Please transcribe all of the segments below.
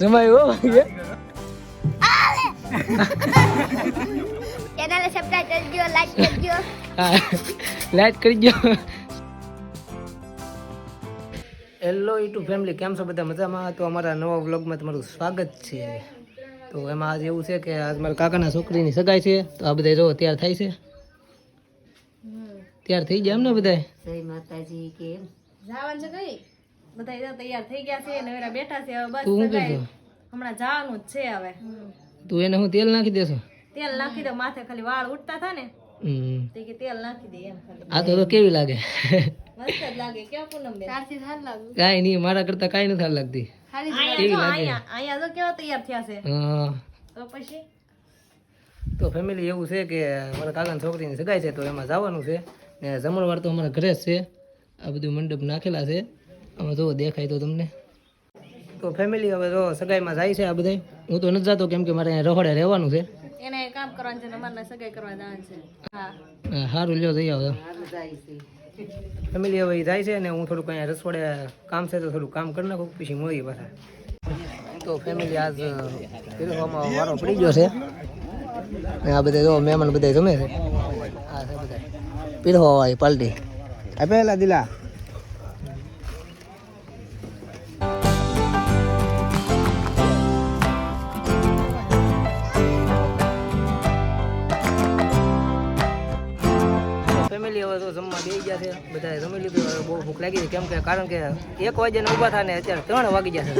જમાયું હો channel subscribe કરજો like કરજો હા લાઈટ કરી દો હેલો યુટ્યુબ ફેમિલી કેમ છો બધા? મજામાં? તો અમારા નવા વ્લોગમાં તમારું સ્વાગત છે. તો એમાં આજ એવું છે કે આજ મારા કાકાના છોકરીની સગાઈ છે. તો આ બધા જો તૈયાર થાય છે? તૈયાર થઈ ગયા એમ ને બધા જય માતાજી કેમ? જવાનું છે કઈ? બધા તૈયાર થઈ ગયા છે ને વેરા બેઠા છે હવે બસ હમણાં જવાનું જ છે હવે. તું એને હું તેલ નાખી દેશો? તેલ નાખી દો માથે ખાલી વાળ ઉઠતા થા ને તે કે તેલ નાખી દે એમ આ તો કેવી લાગે? મસ્ત જ લાગે કેવા પૂનમ બેન? કાંઈ નહીં મારા કરતા કાંઈ નથી સારી લાગતી. કેવા તૈયાર થયા છે. હા. તો પછી? તો ફેમિલી એવું છે કે મારા કાકાની છોકરીની સગાઈ છે તો એમાં જવાનું છે. ને જમણવાર તો અમારા ઘરે જ છે. આ બધું મંડપ નાખેલા છે. આમાં જો દેખાય તો તમને. તો ફેમિલી હવે જો સગાઈમાં જાય છે આ બધા હું તો નથી જતો કેમ કે મારે અહીંયા રહોડે રહેવાનું છે. એને કામ કરવાનું છે ને અમારે સગાઈ કરવા જવાનું છે. હા. હા, સારું લ્યો જઈ આવો. જાય છે. ફેમિલી હવે જાય છે ને હું થોડુંક અહીંયા રસોડે કામ છે તો થોડું કામ કરી નાખું પછી મળીએ પાછા. તો ફેમિલી આજ પીરસવામાં વારો પડી ગયો છે. ને આ બધા જો મહેમાન બધા જમે છે. આ છે બધા પીરવા વાળી પાલટી. આપેલા દિલા. હવે તો જમવા બે ગયા છે. બધા જમી લીધું. હવે બહુ ભૂખ લાગી છે. કેમ કે કારણ કે એક વાગ્યાને ઊભા થાય ને અત્યારે ત્રણ વાગી ગયા છે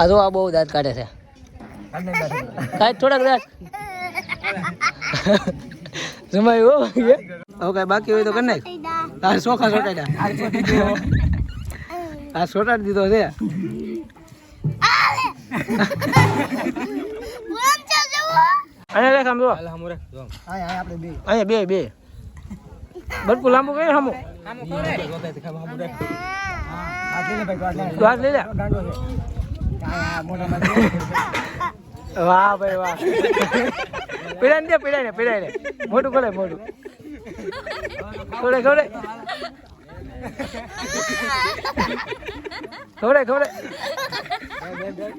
આ જો આ બહુ દાંત કાઢે છે. કાંઈ થોડાક દાંત. જમાયું હો. હવે કાંઈ બાકી હોય તો કરી નાખ. આ ચોખા સોટાડ્યા. આ સોટાડી દીધો છે. અહીંયા દેખ આમ જો. અહીંયા બે. બે બરકુ લાંબુ કઈ સામું શ્વાસ લઈ લે. વાહ ભાઈ વાહ. પીડાઈ ને દે પીડાઈ ને પીડાઈ ને મોટું ખોલે મોટું ખોલે ખોલે ખોલે ખોલે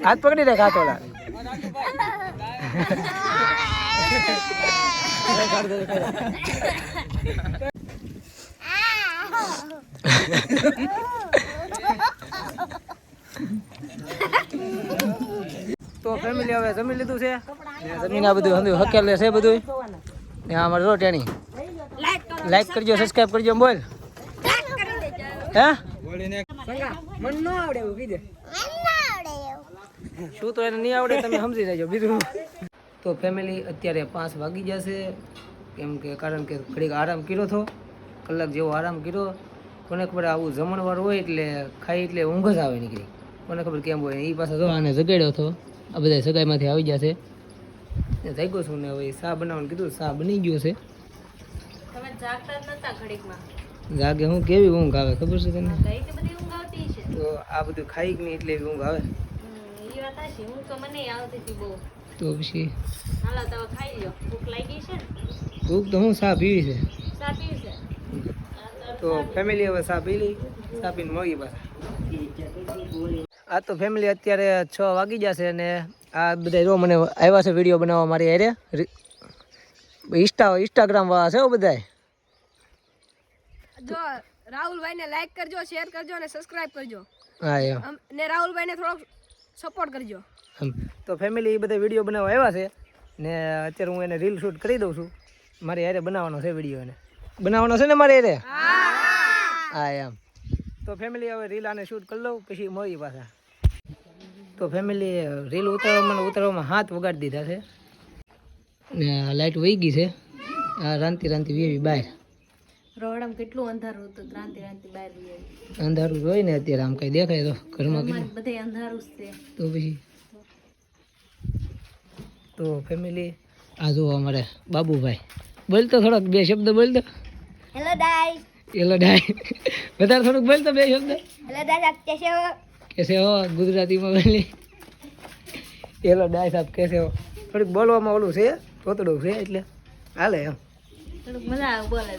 હાથ પકડી રાખ હાથ ઓલા તો ફેમિલી હવે જમી લીધું છે? જમીન આ બધું હંધું હકેલે છે બધું ને આ અમારે રોટેણી લાઈક કરજો સબસ્ક્રાઇબ કરજો બોલ. હે? શું તો એને નહીં આવડે તમે સમજી લેજો બીજું. તો ફેમિલી અત્યારે પાંચ વાગી જશે. કેમ કે કારણ કે ઘડીક આરામ કર્યો હતો. કલાક જેવો આરામ કર્યો. કોને ખબર આવું જમણવાર હોય એટલે ખાઈ એટલે ઊંઘ જ આવે નીકળી. કોને ખબર કેમ હોય એ પાસે જો આને જગાડ્યો હતો. આ બધા સગાઈમાંથી આવી જશે. ને જાગ્યો છું ને હવે શા બનાવવાનું કીધું શા બની ગયો છે. જાગે હું કેવી ઊંઘ આવે ખબર છે તને? તો આ બધું ખાઈ નહીં એટલે ઊંઘ આવે. તો પછી હાલો તો ખાઈ લ્યો. ભૂખ લાગી છે ને? ભૂખ તો હું સા પીવી છે. ચા પીવી છે? તો ફેમિલી હવે સા પી લઈ સા પીને મોગી પાછા આ તો ફેમિલી અત્યારે છ વાગી જશે અને આ બધા જો મને આવ્યા છે વીડિયો બનાવવા મારી હારે. ઇન્સ્ટા ઇન્સ્ટાગ્રામ વાળા છે બધાય. બધા જો રાહુલભાઈને લાઈક કરજો શેર કરજો અને સબસ્ક્રાઇબ કરજો. હા એમ. રાહુલભાઈ ને રાહુલભાઈને થોડોક સપોર્ટ કરજો. હમ. તો ફેમિલી એ બધા વીડિયો બનાવવા આવ્યા છે. ને અત્યારે હું એને રીલ શૂટ કરી દઉં છું. મારી હારે બનાવવાનો છે વીડિયો એને. બનાવવાનો છે ને મારી હારે? હા. એમ. તો ફેમિલી હવે રીલ આને શૂટ કરી લઉં પછી મળી પાછા. તો ફેમિલી રીલ ઉતારવામાં ઉતારવામાં હાથ વગાડી દીધા છે. ને લાઈટ વહી ગઈ છે. આ રાંતી રાંતી વેવી બહાર. રોડમ કેટલું અંધારું હતું રાંતિ રાંતિ બહાર અંધારું હોય ને અત્યારે આમ કઈ દેખાય તો ઘરમાં બધે અંધારું જ છે. તો પછી તો ફેમિલી આ જો અમારે બાબુભાઈ. બોલતો થોડોક બે શબ્દ બોલતો હેલો ડાઈ હેલો ડાઈ વધારે થોડુંક બોલતો બે શબ્દ. હેલો ડાઈ આપ કેસે હો? કેસે હો? ગુજરાતીમાં બોલી. હેલો ડાઈ સાહેબ કેસે હો? થોડુંક બોલવામાં ઓલું છે તોતડું છે એટલે. હાલે એમ. થોડુંક મજા આવે બોલે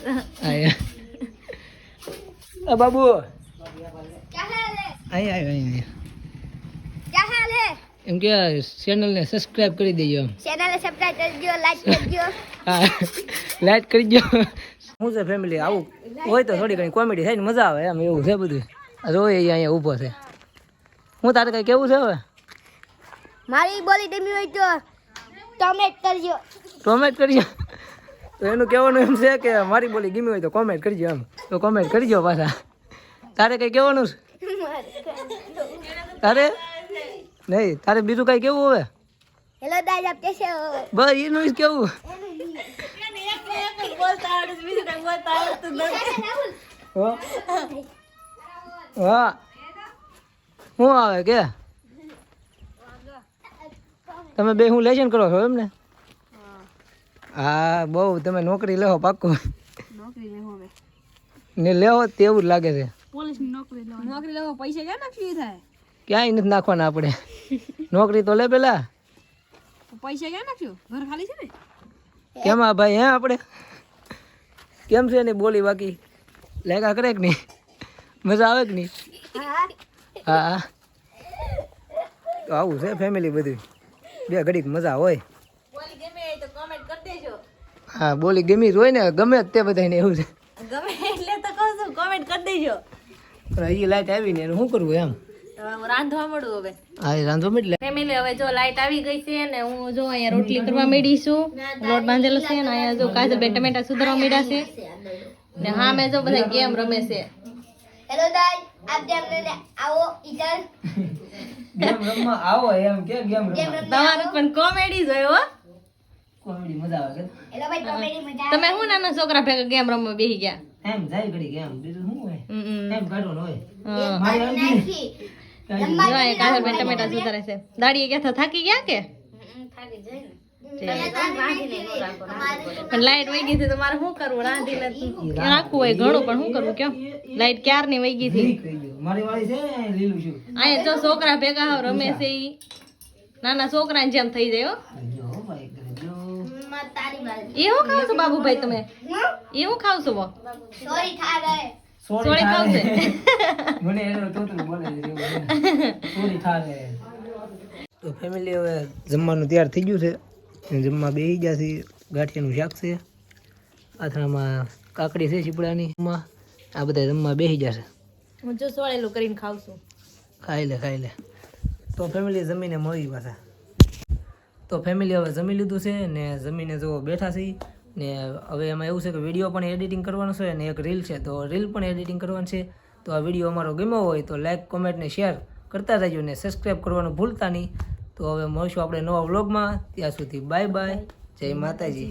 હા બાબુ. અહીંયા આવ્યો અહીંયા. એમ કે ચેનલને સબસ્ક્રાઇબ કરી દેજો. ચેનલને સબસ્ક્રાઇબ કરી દો લાઈક કરી દો લાઈક કરી દો હું છે ફેમિલી આવું હોય તો થોડી ઘણી કોમેડી થાય ને મજા આવે એમ એવું છે બધું. રોય અહીંયા ઊભો છે. હું તારે કંઈ કેવું છે હવે? મારી બોલી ગમી હોય તો કોમેન્ટ કરજો. કોમેન્ટ કરજો. તો એનું કહેવાનું એમ છે કે મારી બોલી ગમી હોય તો કોમેન્ટ કરજો એમ. તો કોમેન્ટ કરજો પાછા. તારે કંઈ કહેવાનું તારે? નહીં તારે બીજું કઈ કેવું હવે? હેલો દાજ આપ કેસે હો? બસ એનું જ કેવું. હા? હું. આવે કે? તમે બે હું લેશન કરો છો એમને? હા બહુ તમે નોકરી લેહો પાક્કું. નોકરી લેવો ને લેવો તેવું જ લાગે છે. પોલીસ નોકરી લેવો નોકરી લેવો પૈસા ક્યાં નક્કી થાય? ક્યાંય નથી નાખવાના આપણે. નોકરી તો લે પેલા. પૈસા ક્યાં નાખ્યું ઘર ખાલી છે ને? કેમાં ભાઈ હે આપણે? કેમ છે ને બોલી બાકી? લેગા કરે કે નહીં? મજા આવે કે નહીં? હા હા. તો આવું છે ફેમિલી બધું. બે ઘડીક મજા હોય. બોલી ગમે એ તો comment કરી દેજો. હા બોલી ગમી જ હોય ને ગમે જ તે બધાને એવું છે. ગમે એટલે તો કહું છું કોમેન્ટ કરી દેજો. પણ અહીં લાઈટ આવી ને શું કરવું એમ? ફેમિલી હવે. જો લાઈટ આવી ગઈ છે ને હું જો અહીંયા રોટલી કરવા મળી રોટ બાંધેલો છે અહીંયા જો કાજુ બે ટમેટા સુધારવા મળ્યા ને હા મેં જો બધા ગેમ રમે છે. તમારું પણ કોમેડી જોયો કોમેડી તમે હું નાના છોકરા ભેગા ગેમ રમવા બેસી ગયા? એમ જાય ઘડી ગેમ બીજું શું હોય? એમ કાઢો હોય. કાજલબેન ટમેટા સુધારે છે. દાડીએ ગયા થાકી ગયા કે? પણ લાઈટ વહી હતી તો મારે શું કરવું? રાખવું હોય ઘણું પણ શું કરવું? કયો લાઈટ ક્યારની વહી ગઈ હતી? અહીંયા જો છોકરા ભેગા હો રમે છે નાના છોકરા જેમ થઈ જાય એવું ખાવ બાબુભાઈ તમે? એવું ખાવ છો સોરી ખાવ મને એનો તોતરું બોલે તો ફેમિલી હવે જમવાનું તૈયાર થઈ ગયું છે. જમવા બેસી ગયા છે ગાંઠિયાનું શાક છે. આથણામાં કાકડી છે ચીપડાની આ બધા જમવા બેસી ગયા છે. હું જો સોળેલું કરીને ખાવ છું. ખાઈ લે ખાઈ લે. તો ફેમિલી જમીને મળી પાછા તો ફેમિલી હવે જમી લીધું છે ને જમીને જો બેઠા છે. ને હવે એમાં એવું છે કે વીડિયો પણ એડિટિંગ કરવાનો છે અને એક રીલ છે. તો રીલ પણ એડિટિંગ કરવાની છે. તો આ વીડિયો અમારો ગમ્યો હોય તો લાઇક કોમેન્ટ ને શેર કરતા રહેજો ને સબસ્ક્રાઈબ કરવાનું ભૂલતા નહીં. તો હવે મળશું આપણે નવા વ્લોગમાં ત્યાં સુધી બાય બાય જય માતાજી.